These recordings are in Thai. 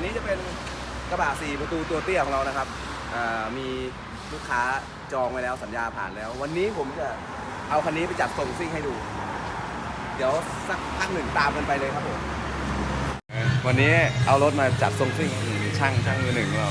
นนี้จะเป็นกระบะสี่ประตูตัวเตี้ยของเรานะครับมีลูกค้าจองไว้แล้วสัญญาผ่านแล้ว วันนี้ผมจะเอาคันนี้ไปจัดส่งซิ่งให้ดู เดี๋ยวสักพักหนึ่งตามกันไปเลยครับผมวันนี้เอารถมาจัดส่งซิ่งช่างช่างมือหนึ่งของเรา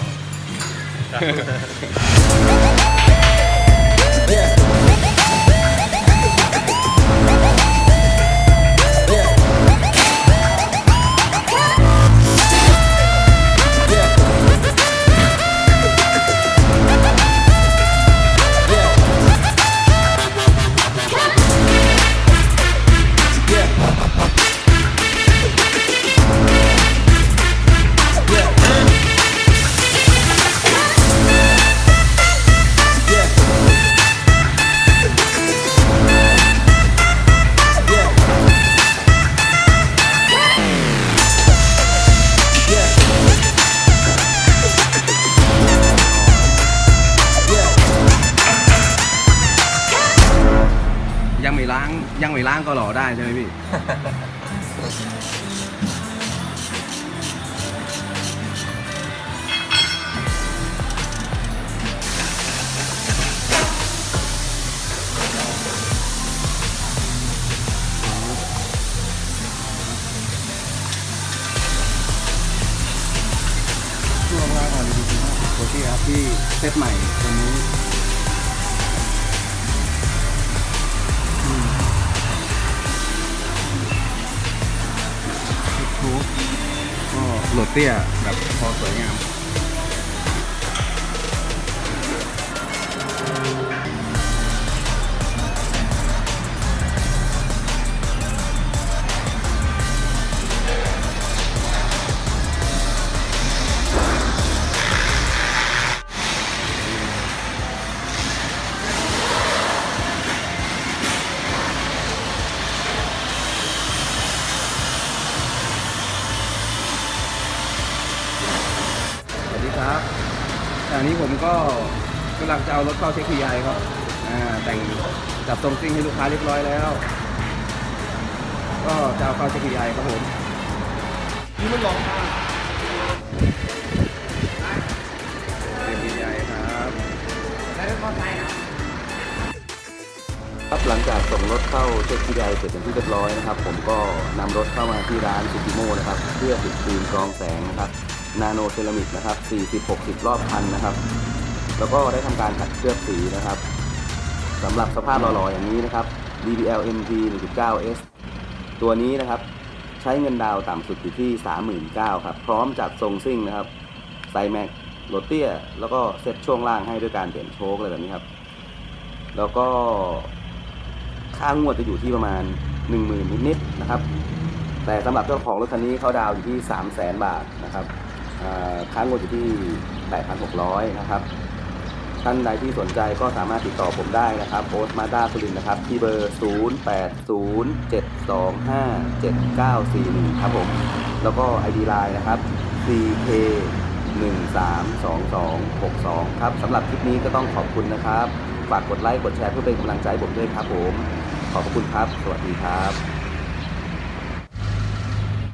ไม่ล้างยังไม่ล้างก็หล่อได้ใช่ไหมพี่ช่วงางอ่อนดีๆมากโคชี่ครับที่เซตใหม่ตัวนี้ โหลดเตี้ยแบบพอสวยงาม ครับอันนี้ผมก็กำลังจะเอารถเข้าเช็คพีไอครับแต่งจัดทรงซิ่งให้ลูกค้าเรียบร้อยแล้ว ก็จะเอาเข้าเช็คพีไอครับผมนี่มันร้องมากเช็คพีไอครับได้เป็นมอไซค์ครับครับหลังจากส่งรถเข้าเช็คที่ใดเสร็จเป็นที่เรียบร้อยนะครับ ผมก็นำรถเข้ามาที่ร้านซูกิโมนะครับ เพื่อติดฟิล์มกรองแสงนะครับ นาโนเซรามิกนะครับ40-60 รอบพันนะครับ แล้วก็ได้ทำการขัดเคลือบสีนะครับสำหรับสภาพหล่อๆอย่างนี้นะครับ DBL MT 1.9S ตัวนี้นะครับใช้เงินดาวต่ำสุดอยู่ที่ 39,000ครับ พร้อมจัดทรงซิ่งนะครับไซแม็กโรเตียแล้วก็เซ็ตช่วงล่างให้ด้วยการเปลี่ยนโชคอะไรแบบนี้ครับ แล้วก็ค่างวดจะอยู่ที่ประมาณ 1 0,000 นิดๆนะครับ แต่สำหรับเจ้าของรถคันนี้เขาดาวอยู่ที่ 3 0 0 0 0 0 บาทนะครับ ค่างงวดอยู่ที่ 8,600 นะครับ ท่านใดที่สนใจก็สามารถติดต่อผมได้นะครับโอสมาด้าสุรินนะครับ ที่เบอร์ 0807257941 ครับผม แล้วก็ ID Line นะครับ CK 132262 ครับสำหรับคลิปนี้ก็ต้องขอบคุณนะครับ ฝากกดไลค์ กดแชร์เพื่อเป็นกำลังใจผมด้วยครับผม ขอบคุณครับ สวัสดีครับ